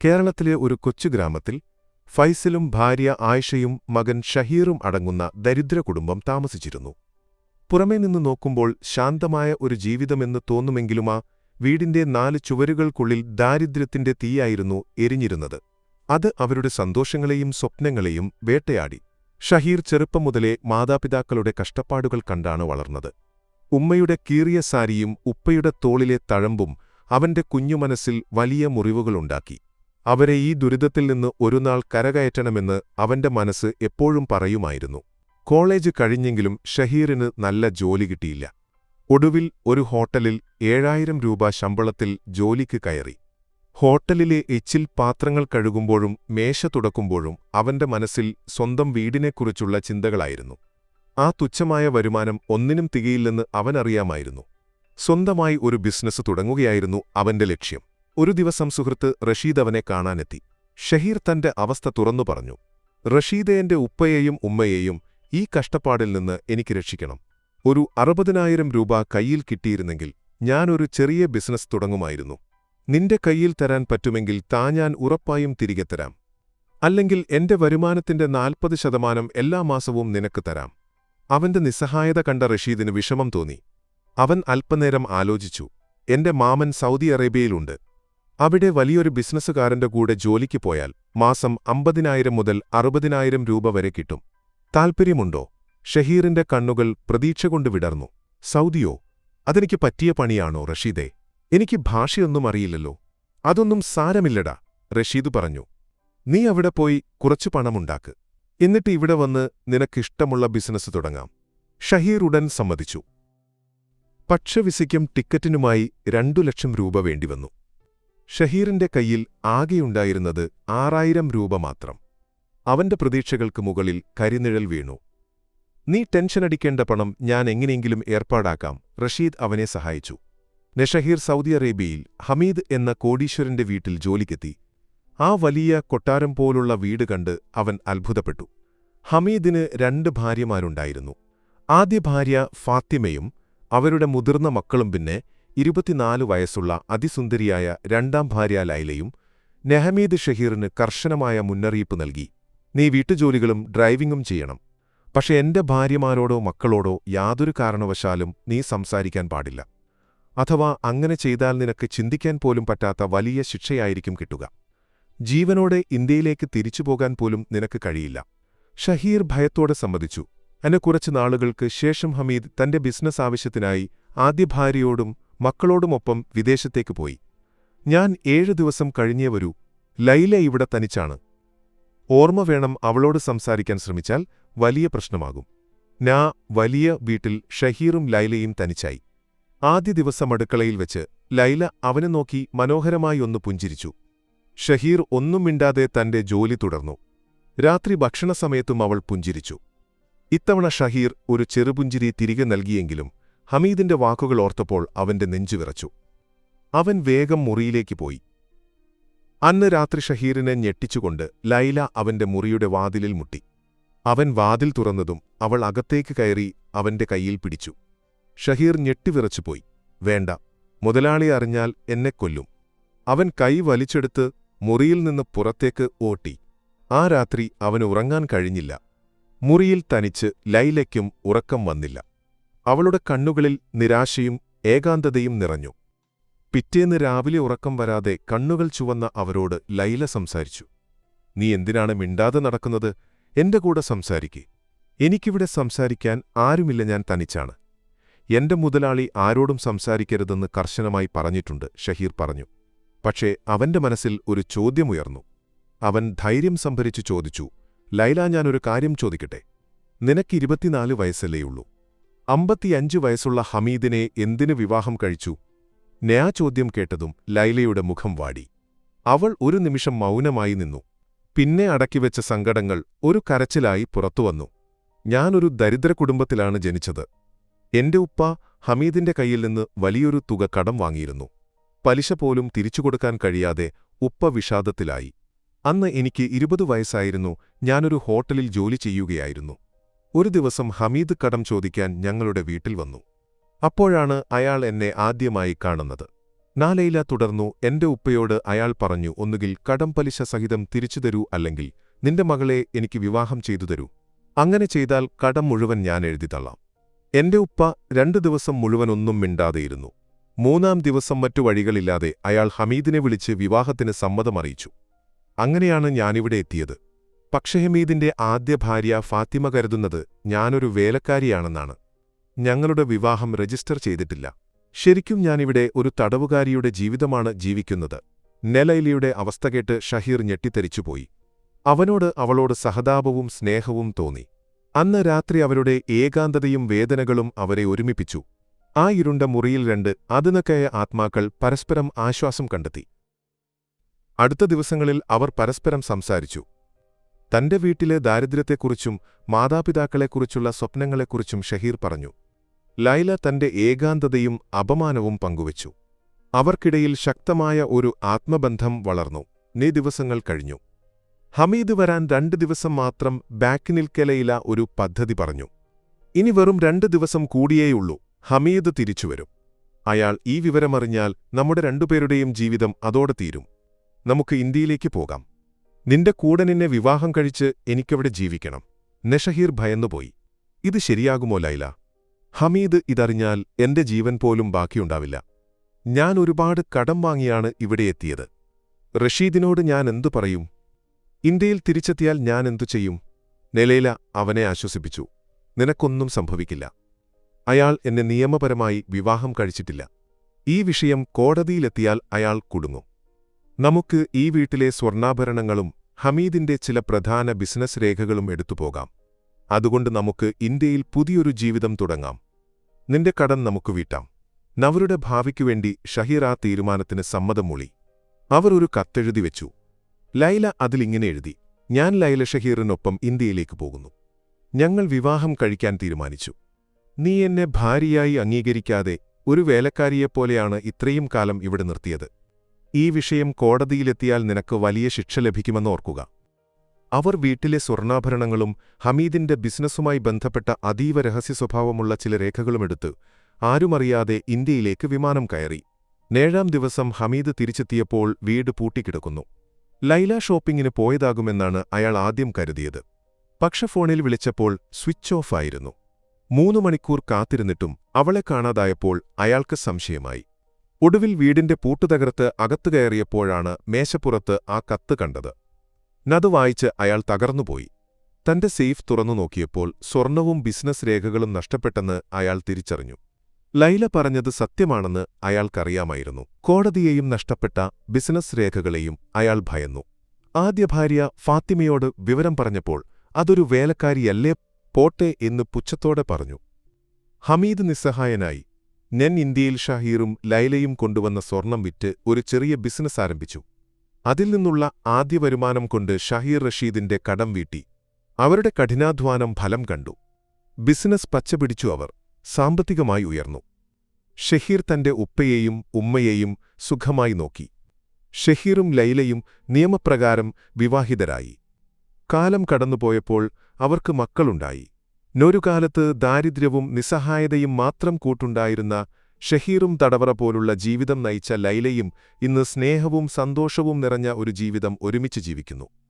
കേരളത്തിലെ ഒരു കൊച്ചു ഗ്രാമത്തിൽ ഫൈസലും ഭാര്യ ആയിഷയും മകൻ ഷഹീറും അടങ്ങുന്ന ദരിദ്ര കുടുംബം താമസിച്ചിരുന്നു. പുറമേ നിന്ന് നോക്കുമ്പോൾ ശാന്തമായ ഒരു ജീവിതമെന്ന് തോന്നുമെങ്കിലുമാ വീടിന്റെ നാല് ചുവരുകൾക്കുള്ളിൽ ദാരിദ്ര്യത്തിന്റെ തീയായിരുന്നു എരിഞ്ഞിരുന്നത്. അത് അവരുടെ സന്തോഷങ്ങളെയും സ്വപ്നങ്ങളെയും വേട്ടയാടി. ഷഹീർ ചെറുപ്പം മുതലേ മാതാപിതാക്കളുടെ കഷ്ടപ്പാടുകൾ കണ്ടാണ് വളർന്നത്. ഉമ്മയുടെ കീറിയ സാരിയും ഉപ്പയുടെ തോളിലെ തഴമ്പും അവന്റെ കുഞ്ഞുമനസ്സിൽ വലിയ മുറിവുകളുണ്ടാക്കി. അവരെ ഈ ദുരിതത്തിൽ നിന്ന് ഒരുനാൾ കരകയറ്റണമെന്ന് അവന്റെ മനസ്സ് എപ്പോഴും പറയുമായിരുന്നു. കോളേജ് കഴിഞ്ഞെങ്കിലും ഷഹീറിന് നല്ല ജോലി കിട്ടിയില്ല. ഒടുവിൽ ഒരു ഹോട്ടലിൽ ഏഴായിരം രൂപ ശമ്പളത്തിൽ ജോലിക്ക് കയറി. ഹോട്ടലിലെ എച്ചിൽ പാത്രങ്ങൾ കഴുകുമ്പോഴും മേശ തുടക്കുമ്പോഴും അവന്റെ മനസ്സിൽ സ്വന്തം വീടിനെക്കുറിച്ചുള്ള ചിന്തകളായിരുന്നു. ആ തുച്ഛമായ വരുമാനം ഒന്നിനും തികയില്ലെന്ന് അവനറിയാമായിരുന്നു. സ്വന്തമായി ഒരു ബിസിനസ് തുടങ്ങുകയായിരുന്നു അവന്റെ ലക്ഷ്യം. ഒരു ദിവസം സുഹൃത്ത് റഷീദ് അവനെ കാണാനെത്തി. ഷഹീർ തന്റെ അവസ്ഥ തുറന്നു പറഞ്ഞു. റഷീദ് എന്റെ ഉപ്പയെയും ഉമ്മയെയും ഈ കഷ്ടപ്പാടിൽ നിന്ന് എനിക്ക് രക്ഷിക്കണം. ഒരു അറുപതിനായിരം രൂപ കയ്യിൽ കിട്ടിയിരുന്നെങ്കിൽ ഞാനൊരു ചെറിയ ബിസിനസ് തുടങ്ങുമായിരുന്നു. നിന്റെ കയ്യിൽ തരാൻ പറ്റുമെങ്കിൽ താ ഞാൻ ഉറപ്പായും തിരികെ തരാം. അല്ലെങ്കിൽ എന്റെ വരുമാനത്തിന്റെ നാൽപ്പത് ശതമാനം എല്ലാ മാസവും നിനക്ക് തരാം. അവന്റെ നിസ്സഹായത കണ്ട റഷീദിന് വിഷമം തോന്നി. അവൻ അല്പനേരം ആലോചിച്ചു. എന്റെ മാമൻ സൗദി അറേബ്യയിലുണ്ട്. അവിടെ വലിയൊരു ബിസിനസ്സുകാരന്റെ കൂടെ ജോലിക്ക് പോയാൽ മാസം അമ്പതിനായിരം മുതൽ അറുപതിനായിരം രൂപ വരെ കിട്ടും. താൽപ്പര്യമുണ്ടോ ഷഹീറിന്റെ കണ്ണുകൾ പ്രതീക്ഷ കൊണ്ട് വിടർന്നു. സൗദിയോ? അതെനിക്ക് പറ്റിയ പണിയാണോ റഷീദേ? എനിക്ക് ഭാഷയൊന്നും അറിയില്ലല്ലോ. അതൊന്നും സാരമില്ലടാ റഷീദ് പറഞ്ഞു. നീ അവിടെ പോയി കുറച്ചു പണമുണ്ടാക്ക്. എന്നിട്ട് ഇവിടെ വന്ന് നിനക്കിഷ്ടമുള്ള ബിസിനസ് തുടങ്ങാം. ഷഹീർ ഉടൻ സമ്മതിച്ചു. പക്ഷവിസയ്ക്കും ടിക്കറ്റിനുമായി രണ്ടു ലക്ഷം രൂപ വേണ്ടിവന്നു. ഷഹീറിന്റെ കയ്യിൽ ആകെയുണ്ടായിരുന്നത് ആറായിരം രൂപ മാത്രം. അവന്റെ പ്രതീക്ഷകൾക്ക് മുകളിൽ കരിനിഴൽ വീണു. നീ ടെൻഷനടിക്കേണ്ട പണം ഞാൻ എങ്ങനെയെങ്കിലും ഏർപ്പാടാക്കാം റഷീദ് അവനെ സഹായിച്ചു. നഷഹീർ സൗദി അറേബ്യയിൽ ഹമീദ് എന്ന കോടീശ്വരന്റെ വീട്ടിൽ ജോലിക്കെത്തി. ആ വലിയ കൊട്ടാരം പോലുള്ള വീട് കണ്ട് അവൻ അത്ഭുതപ്പെട്ടു. ഹമീദിന് രണ്ട് ഭാര്യമാരുണ്ടായിരുന്നു. ആദ്യ ഭാര്യ ഫാത്തിമയും അവരുടെ മുതിർന്ന മക്കളും പിന്നെ ഇരുപത്തിനാല് വയസ്സുള്ള അതിസുന്ദരിയായ രണ്ടാം ഭാര്യ ലൈലയും നെഹമീദ് ഷഹീറിന് കർശനമായ മുന്നറിയിപ്പ് നൽകി. നീ വീട്ടുജോലികളും ഡ്രൈവിംഗും ചെയ്യണം. പക്ഷെ എന്റെ ഭാര്യമാരോടോ മക്കളോടോ യാതൊരു കാരണവശാലും നീ സംസാരിക്കാൻ പാടില്ല. അഥവാ അങ്ങനെ ചെയ്താൽ നിനക്ക് ചിന്തിക്കാൻ പോലും പറ്റാത്ത വലിയ ശിക്ഷയായിരിക്കും കിട്ടുക. ജീവനോടെ ഇന്ത്യയിലേക്ക് തിരിച്ചുപോകാൻ പോലും നിനക്ക് കഴിയില്ല ഷഹീർ ഭയത്തോടെ സമ്മതിച്ചു. എന്നെ കുറച്ച് നാളുകൾക്ക് ശേഷം ഹമീദ് തന്റെ ബിസിനസ് ആവശ്യത്തിനായി ആദ്യ ഭാര്യയോടും മക്കളോടുമൊപ്പം വിദേശത്തേക്ക് പോയി. ഞാൻ ഏഴു ദിവസം കഴിഞ്ഞേ വരൂ. ലൈല ഇവിടെ തനിച്ചാണ്. ഓർമ്മ വേണം അവളോട് സംസാരിക്കാൻ ശ്രമിച്ചാൽ വലിയ പ്രശ്നമാകും. നാ വലിയ വീട്ടിൽ ഷഹീറും ലൈലയും തനിച്ചായി. ആദ്യ ദിവസം അടുക്കളയിൽ വെച്ച് ലൈല അവനെ നോക്കി മനോഹരമായി ഒന്ന് പുഞ്ചിരിച്ചു. ഷഹീർ ഒന്നും മിണ്ടാതെ തന്റെ ജോലി തുടർന്നു. രാത്രി ഭക്ഷണ സമയത്തും അവൾ പുഞ്ചിരിച്ചു. ഇത്തവണ ഷഹീർ ഒരു ചെറുപുഞ്ചിരി തിരികെ നൽകിയെങ്കിലും ഹമീദിന്റെ വാക്കുകൾ ഓർത്തപ്പോൾ അവന്റെ നെഞ്ചു വിറച്ചു. അവൻ വേഗം മുറിയിലേക്ക് പോയി. അന്ന് രാത്രി ഷഹീറിനെ ഞെട്ടിച്ചുകൊണ്ട് ലൈല അവന്റെ മുറിയുടെ വാതിലിൽ മുട്ടി. അവൻ വാതിൽ തുറന്നതും അവൾ അകത്തേക്ക് കയറി അവന്റെ കൈയിൽ പിടിച്ചു. ഷഹീർ ഞെട്ടിവിറച്ചുപോയി വേണ്ട മുതലാളി അറിഞ്ഞാൽ എന്നെ കൊല്ലും. അവൻ കൈ വലിച്ചെടുത്ത് മുറിയിൽ നിന്ന് പുറത്തേക്ക് ഓട്ടി. ആ രാത്രി അവന് ഉറങ്ങാൻ കഴിഞ്ഞില്ല. മുറിയിൽ തനിച്ച് ലൈലയ്ക്കും ഉറക്കം വന്നില്ല. അവളുടെ കണ്ണുകളിൽ നിരാശയും ഏകാന്തതയും നിറഞ്ഞു. പിറ്റേന്ന് രാവിലെ ഉറക്കം വരാതെ കണ്ണുകൾ ചുവന്ന അവരോട് ലൈല സംസാരിച്ചു. നീ എന്തിനാണ് മിണ്ടാതെ നടക്കുന്നത്? എന്റെ കൂടെ സംസാരിക്കേ. എനിക്കിവിടെ സംസാരിക്കാൻ ആരുമില്ല ഞാൻ തനിച്ചാണ്. എന്റെ മുതലാളി ആരോടും സംസാരിക്കരുതെന്ന് കർശനമായി പറഞ്ഞിട്ടുണ്ട് ഷഹീർ പറഞ്ഞു. പക്ഷേ അവന്റെ മനസ്സിൽ ഒരു ചോദ്യമുയർന്നു. അവൻ ധൈര്യം സംഭരിച്ചു ചോദിച്ചു ലൈല ഞാനൊരു കാര്യം ചോദിക്കട്ടെ? നിനക്ക് ഇരുപത്തിനാല് വയസ്സല്ലേയുള്ളൂ അമ്പത്തിയഞ്ച് വയസ്സുള്ള ഹമീദിനെ എന്തിനു വിവാഹം കഴിച്ചു? നയാ ചോദ്യം കേട്ടതും ലൈലയുടെ മുഖം വാടി. അവൾ ഒരു നിമിഷം മൗനമായി നിന്നു. പിന്നെ അടക്കിവെച്ച സങ്കടങ്ങൾ ഒരു കരച്ചിലായി പുറത്തുവന്നു ഞാനൊരു ദരിദ്ര കുടുംബത്തിലാണ് ജനിച്ചത്. എന്റെ ഉപ്പ ഹമീദിന്റെ കയ്യിൽ നിന്ന് വലിയൊരു തുക കടം വാങ്ങിയിരുന്നു. പലിശ പോലും തിരിച്ചുകൊടുക്കാൻ കഴിയാതെ ഉപ്പ വിഷാദത്തിലായി. അന്ന് എനിക്ക് ഇരുപത് വയസ്സായിരുന്നു. ഞാനൊരു ഹോട്ടലിൽ ജോലി ചെയ്യുകയായിരുന്നു. ഒരു ദിവസം ഹമീദ് കടം ചോദിക്കാൻ ഞങ്ങളുടെ വീട്ടിൽ വന്നു. അപ്പോഴാണ് അയാൾ എന്നെ ആദ്യമായി കാണുന്നത്. നാലയില തുടർന്നു എന്റെ ഉപ്പയോട് അയാൾ പറഞ്ഞു ഒന്നുകിൽ കടം പലിശ സഹിതം തിരിച്ചു തരൂ അല്ലെങ്കിൽ നിന്റെ മകളെ എനിക്ക് വിവാഹം ചെയ്തു തരൂ. അങ്ങനെ ചെയ്താൽ കടം മുഴുവൻ ഞാൻ എഴുതിത്തള്ളാം എന്റെ ഉപ്പ രണ്ടു ദിവസം മുഴുവൻ മുഴുവനൊന്നും മിണ്ടാതെയിരുന്നു മൂന്നാം ദിവസം മറ്റു വഴികളില്ലാതെ അയാൾ ഹമീദിനെ വിളിച്ച് വിവാഹത്തിന് സമ്മതമറിയിച്ചു അങ്ങനെയാണ് ഞാനിവിടെ എത്തിയത്. പക്ഷേ ഹമീദിന്റെ ആദ്യ ഭാര്യ ഫാത്തിമ കരുതുന്നത് ഞാനൊരു വേലക്കാരിയാണെന്നാണ്. ഞങ്ങളുടെ വിവാഹം രജിസ്റ്റർ ചെയ്തിട്ടില്ല. ശരിക്കും ഞാനിവിടെ ഒരു തടവുകാരിയുടെ ജീവിതമാണ് ജീവിക്കുന്നത്. നെലൈലിയുടെ അവസ്ഥ കേട്ട് ഷഹീർ ഞെട്ടിത്തെറിച്ചുപോയി അവനോട് അവളോട് സഹതാപവും സ്നേഹവും തോന്നി. അന്ന് രാത്രി അവരുടെ ഏകാന്തതയും വേദനകളും അവരെ ഒരുമിപ്പിച്ചു. ആ ഇരുണ്ട മുറിയിൽ രണ്ട് അതിനൊക്കെയ ആത്മാക്കൾ പരസ്പരം ആശ്വാസം കണ്ടെത്തി. അടുത്ത ദിവസങ്ങളിൽ അവർ പരസ്പരം സംസാരിച്ചു. തന്റെ വീട്ടിലെ ദാരിദ്ര്യത്തെക്കുറിച്ചും മാതാപിതാക്കളെക്കുറിച്ചുള്ള സ്വപ്നങ്ങളെക്കുറിച്ചും ഷഹീർ പറഞ്ഞു. ലൈല തന്റെ ഏകാന്തതയും അപമാനവും പങ്കുവച്ചു. അവർക്കിടയിൽ ശക്തമായ ഒരു ആത്മബന്ധം വളർന്നു. നീ ദിവസങ്ങൾ കഴിഞ്ഞു. ഹമീദ് വരാൻ രണ്ട് ദിവസം മാത്രം ബാക്ക് നിൽക്കലയില ഒരു പദ്ധതി പറഞ്ഞു. ഇനി വെറും രണ്ട് ദിവസം കൂടിയേയുള്ളൂ. ഹമീദ് തിരിച്ചുവരും. അയാൾ ഈ വിവരമറിഞ്ഞാൽ നമ്മുടെ രണ്ടുപേരുടെയും ജീവിതം അതോടെ തീരും. നമുക്ക് ഇന്ത്യയിലേക്ക് പോകാം. നിന്റെ കൂടെ നിന്നെ വിവാഹം കഴിച്ച് എനിക്കവിടെ ജീവിക്കണം. നെഷഹീർ ഭയന്നുപോയി. ഇത് ശരിയാകുമോ ലൈല? ഹമീദ് ഇതറിഞ്ഞാൽ എന്റെ ജീവൻ പോലും ബാക്കിയുണ്ടാവില്ല. ഞാൻ ഒരുപാട് കടം വാങ്ങിയാണ് ഇവിടെ എത്തിയത്. റഷീദിനോട് ഞാൻ എന്തു പറയും? ഇന്ത്യയിൽ തിരിച്ചെത്തിയാൽ ഞാൻ എന്തു ചെയ്യും? നെലേല അവനെ ആശ്വസിപ്പിച്ചു. നിനക്കൊന്നും സംഭവിക്കില്ല. അയാൾ എന്നെ നിയമപരമായി വിവാഹം കഴിച്ചിട്ടില്ല. ഈ വിഷയം കോടതിയിലെത്തിയാൽ അയാൾ കുടുങ്ങും. നമുക്ക് ഈ വീട്ടിലെ സ്വർണാഭരണങ്ങളും ഹമീദിന്റെ ചില പ്രധാന ബിസിനസ് രേഖകളും എടുത്തുപോകാം അതുകൊണ്ട് നമുക്ക് ഇന്ത്യയിൽ പുതിയൊരു ജീവിതം തുടങ്ങാം. നിന്റെ കടം നമുക്ക് വീട്ടാം. നവരുടെ ഭാവിക്കുവേണ്ടി ഷഹീർ ആ തീരുമാനത്തിന് സമ്മതം മൂളി അവർ ഒരു കത്തെഴുതി വെച്ചു. ലൈല അതിലിങ്ങനെ എഴുതി ഞാൻ ലൈല ഷഹീറിനൊപ്പം ഇന്ത്യയിലേക്ക് പോകുന്നു. ഞങ്ങൾ വിവാഹം കഴിക്കാൻ തീരുമാനിച്ചു. നീ എന്നെ ഭാര്യയായി അംഗീകരിക്കാതെ ഒരു വേലക്കാരിയെപ്പോലെയാണ് ഇത്രയും കാലം ഇവിടെ നിർത്തിയത്. ഈ വിഷയം കോടതിയിലെത്തിയാൽ നിനക്ക് വലിയ ശിക്ഷ ലഭിക്കുമെന്ന് ഓർക്കുക. അവർ വീട്ടിലെ സ്വർണാഭരണങ്ങളും ഹമീദിന്റെ ബിസിനസ്സുമായി ബന്ധപ്പെട്ട അതീവ രഹസ്യ സ്വഭാവമുള്ള ചില രേഖകളുമെടുത്ത് ആരുമറിയാതെ ഇന്ത്യയിലേക്ക് വിമാനം കയറി. നേഴാം ദിവസം ഹമീദ് തിരിച്ചെത്തിയപ്പോൾ വീട് പൂട്ടിക്കിടക്കുന്നു. ലൈല ഷോപ്പിങ്ങിന് പോയതാകുമെന്നാണ് അയാൾ ആദ്യം കരുതിയത്. പക്ഷെ ഫോണിൽ വിളിച്ചപ്പോൾ സ്വിച്ച് ഓഫായിരുന്നു മൂന്നു മണിക്കൂർ കാത്തിരുന്നിട്ടും അവളെ കാണാതായപ്പോൾ അയാൾക്ക് സംശയമായി. ഒടുവിൽ വീടിന്റെ പൂട്ടുതകർത്ത് അകത്തു കയറിയപ്പോഴാണ് മേശപ്പുറത്ത് ആ കത്ത് കണ്ടത്. നത് വായിച്ച് അയാൾ തകർന്നുപോയി. തന്റെ സേഫ് തുറന്നു നോക്കിയപ്പോൾ സ്വർണവും ബിസിനസ് രേഖകളും നഷ്ടപ്പെട്ടെന്ന് അയാൾ തിരിച്ചറിഞ്ഞു. ലൈല പറഞ്ഞത് സത്യമാണെന്ന് അയാൾക്കറിയാമായിരുന്നു. കോടതിയെയും നഷ്ടപ്പെട്ട ബിസിനസ് രേഖകളെയും അയാൾ ഭയന്നു. ആദ്യ ഭാര്യ ഫാത്തിമയോട് വിവരം പറഞ്ഞപ്പോൾ അതൊരു വേലക്കാരിയല്ലേ പോട്ടെ എന്ന് പുച്ഛത്തോടെ പറഞ്ഞു. ഹമീദ് നിസ്സഹായനായി. ഞാൻ ഇന്ത്യയിൽ ഷഹീറും ലൈലയും കൊണ്ടുവന്ന സ്വർണം വിറ്റ് ഒരു ചെറിയ ബിസിനസ് ആരംഭിച്ചു. അതിൽ നിന്നുള്ള ആദ്യ വരുമാനം കൊണ്ട് ഷഹീർ റഷീദിന്റെ കടം വീട്ടി. അവരുടെ കഠിനാധ്വാനം ഫലം കണ്ടു. ബിസിനസ് പച്ചപിടിച്ചു അവർ. സാമ്പത്തികമായി ഉയർന്നു. ഷഹീർ തന്റെ ഉപ്പയെയും ഉമ്മയെയും സുഖമായി നോക്കി. ഷഹീറും ലൈലയും നിയമപ്രകാരം വിവാഹിതരായി. കാലം കടന്നുപോയപ്പോൾ അവർക്ക് മക്കളുണ്ടായി. നൊരുകാലത്ത് ദാരിദ്ര്യവും നിസ്സഹായതയും മാത്രം കൂട്ടുണ്ടായിരുന്ന ഷഹീറും തടവറ പോലുള്ള ജീവിതം നയിച്ച ലൈലയും ഇന്ന് സ്നേഹവും സന്തോഷവും നിറഞ്ഞ ഒരു ജീവിതം ഒരുമിച്ച് ജീവിക്കുന്നു.